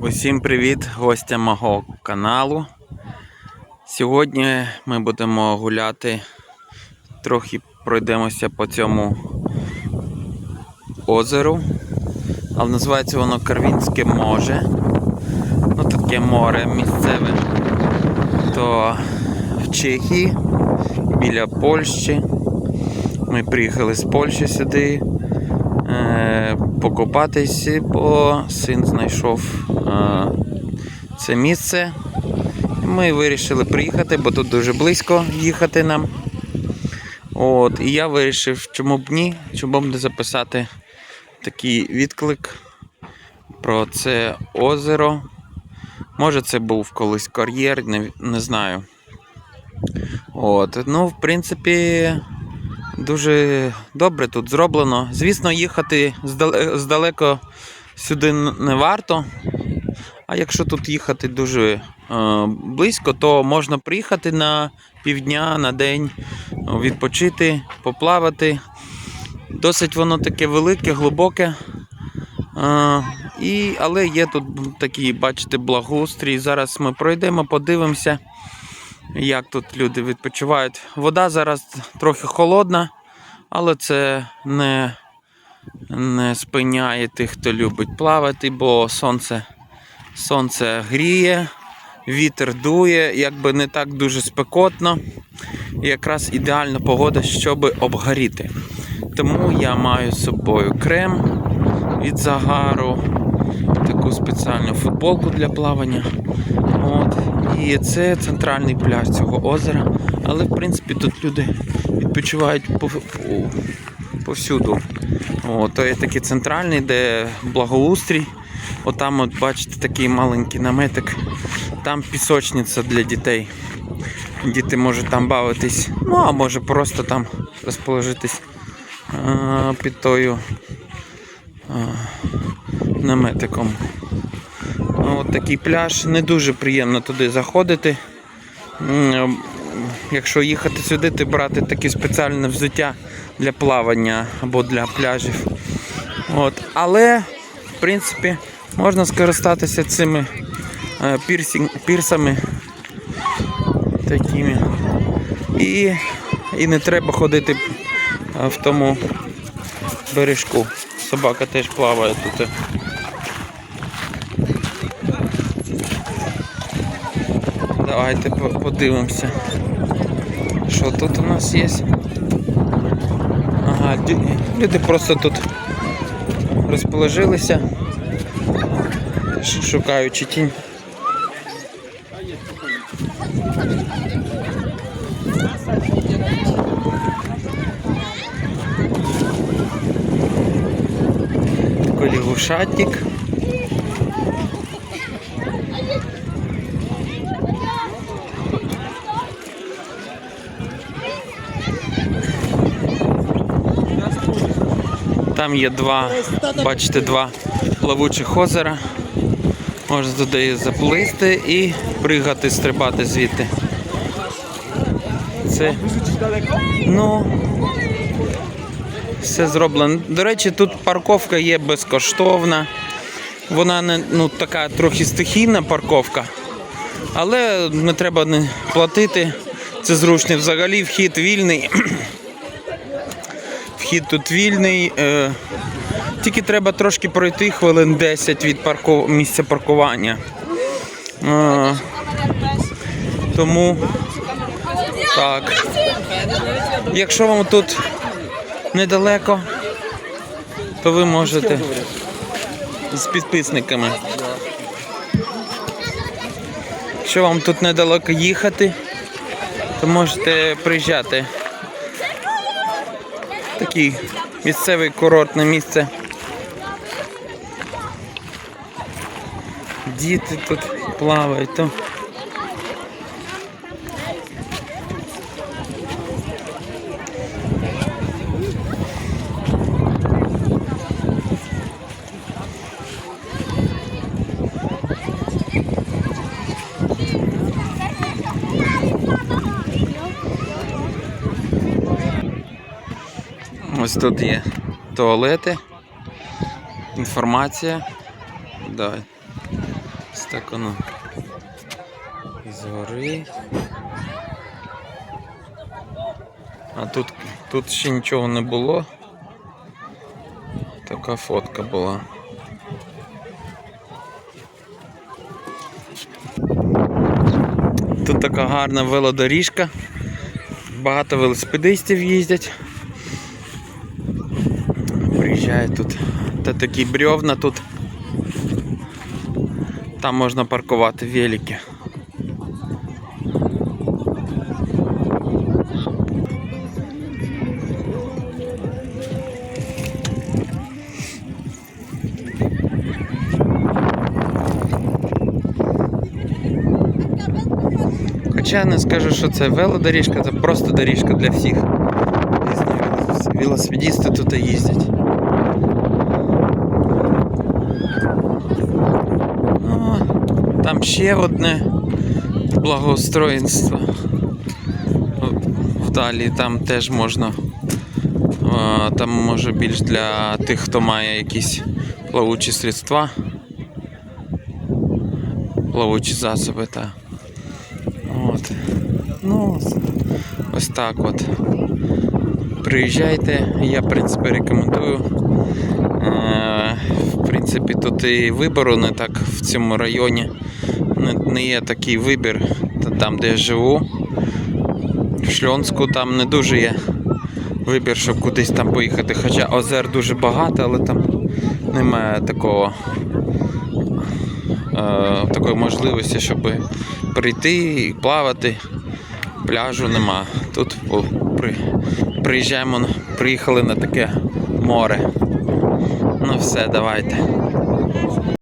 Усім привіт гостям мого каналу. Сьогодні ми будемо гуляти, трохи пройдемося по цьому озеру, але називається воно Карвінське море. Ну, таке море місцеве. То в Чехії, біля Польщі. Ми приїхали з Польщі сюди е, покупатись, бо син знайшов е, це місце. Ми вирішили приїхати, бо тут дуже близько їхати нам. От, і я вирішив, чому б ні, чому б не записати такий відклик про це озеро. Може, це був колись кар'єр, не, не знаю. От, ну, в принципі, Дуже добре тут зроблено. Звісно, їхати здале- здалеко сюди не варто. А якщо тут їхати дуже е, близько, то можна приїхати на півдня, на день, відпочити, поплавати. Досить воно таке велике, глибоке. Е, і, але є тут такий, бачите, благоустрій. Зараз ми пройдемо, подивимося як тут люди відпочивають. Вода зараз трохи холодна, але це не, не спиняє тих, хто любить плавати, бо сонце, сонце гріє, вітер дує, якби не так дуже спекотно. І якраз ідеальна погода, щоб обгоріти. Тому я маю з собою крем від загару, таку спеціальну футболку для плавання. От. І це центральний пляж цього озера. Але в принципі тут люди відпочивають пов- пов- повсюду. От, то є такий центральний, де благоустрій. Отам, от бачите, такий маленький наметик. Там пісочниця для дітей. Діти можуть там бавитись. Ну, а може просто там розположитись а, під тою а, наметиком. Ну, От такий пляж. Не дуже приємно туди заходити. Якщо їхати сюди, то брати таке спеціальне взуття для плавання або для пляжів. От. Але, в принципі, можна скористатися цими е, пірсінг, пірсами такими. І, і не треба ходити е, в тому бережку. Собака теж плаває тут. Давайте по- подивимося. Що тут у нас є? Ага, люди просто тут розположилися, шукаючи тінь. Такой лягушатник. Там є два, бачите, два плавучих озера. Можна туди заплисти і пригати, стрибати звідти. Це, ну, все зроблено. До речі, тут парковка є безкоштовна. Вона не ну, така трохи стихійна парковка, але не треба не платити. Це зручно взагалі вхід вільний. Вхід тут вільний. Е, тільки треба трошки пройти хвилин 10 від парков... місця паркування. Е, тому так. Якщо вам тут недалеко, то ви можете з підписниками. Якщо вам тут недалеко їхати, то можете приїжджати. Такий місцевий курортне місце. Діти тут плавають. То. Ось тут є туалети, інформація. Давай. Ось так воно. Із гори. А тут, тут ще нічого не було. Така фотка була. Тут така гарна велодоріжка. Багато велосипедистів їздять. Приїжджають тут. Та такі брьовна тут. Там можна паркувати велики. Хоча не скажу, що це велодоріжка, це просто доріжка для всіх. Велосипедісти тут і їздять. Там ще одне благоустроєнство. Вдалі там теж можна. Там може більш для тих, хто має якісь плавучі средства. Плавучі засоби, так. От. Ну, ось так от. Приїжджайте, я в принципі рекомендую. Принципі, тут і вибору не так в цьому районі. Не є такий вибір там, де я живу. В Шльонську там не дуже є вибір, щоб кудись там поїхати. Хоча озер дуже багато, але там немає такого е, такої можливості, щоб прийти і плавати. Пляжу нема. Тут о, при, приїжджаємо, приїхали на таке море. Ну все, давайте.